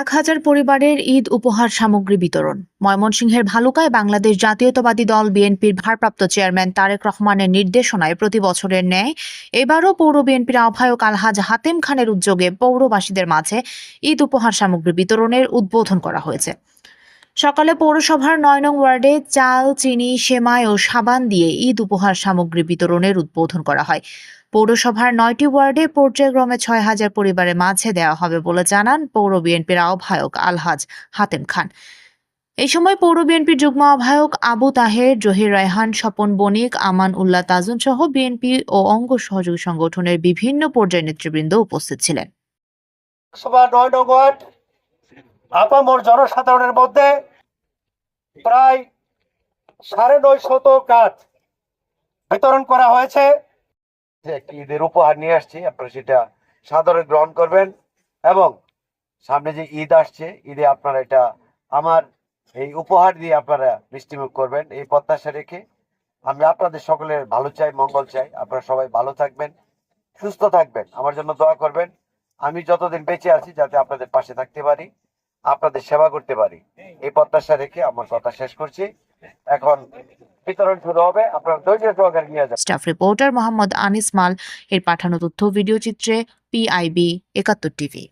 এক হাজার পরিবারের ঈদ উপহার সামগ্রী বিতরণ। ময়মনসিংহের ভালুকায় বাংলাদেশ জাতীয়তাবাদী দল বিএনপির ভারপ্রাপ্ত চেয়ারম্যান তারেক রহমানের নির্দেশনায় প্রতি বছরের ন্যায় এবারও পৌর বিএনপির আহ্বায়ক আলহাজ হাতেম খানের উদ্যোগে পৌরবাসীদের মাঝে ঈদ উপহার সামগ্রী বিতরণের উদ্বোধন করা হয়েছে। সকালে পৌরসভার নয় নং ওয়ার্ডে চাল, চিনি, সেমাই ও সাবান দিয়ে ঈদ উপহার সামগ্রী বিতরণের উদ্বোধন করা হয়। পৌরসভার নয়টি ওয়ার্ডে পর্যায়ক্রমে ছয় হাজার পরিবারের মাঝে দেওয়া হবে বলে জানান পৌর বিএনপির আহ্বায়ক আলহাজ হাতেম খান। এই সময় পৌর বিএনপির যুগ্ম আহ্বায়ক আবু তাহের, জহির রায়হান, স্বপন বণিক, আমান উল্লাহ তাজুন সহ বিএনপি ও অঙ্গ সহযোগী সংগঠনের বিভিন্ন পর্যায়ের নেতৃবৃন্দ উপস্থিত ছিলেন। সভা নয় নং ওয়ার্ড আপামর জনসাধারণের মধ্যে প্রায় সাড়ে নয় শত কাজ বিতরণ করা হয়েছে। ঈদের উপহার নিয়ে আসছি, আপনারা সেটা সাদরে গ্রহণ করবেন এবং সামনে যে ঈদ আসছে, ঈদে আপনারা এটা আমার এই উপহার দিয়ে আপনারা মিষ্টিমুখ করবেন, এই প্রত্যাশা রেখে। আমি আপনাদের সকলের ভালো চাই, মঙ্গল চাই। আপনারা সবাই ভালো থাকবেন, সুস্থ থাকবেন। আমার জন্য দোয়া করবেন। আমি যতদিন বেঁচে আছি, যাতে আপনাদের পাশে থাকতে পারি। আপনাদের সেবা করতে পারি। এই প্রত্যাশা রেখে আমার কথা শেষ করছি। এখন বিতরণ শুরু হবে। আপনার ধৈর্য সহকারে নিয়ে যান। স্টাফ রিপোর্টার মোহাম্মদ আনিস মাল এর পাঠানো তথ্য ভিডিও চিত্রে পিআইবি একাত্তর টিভি।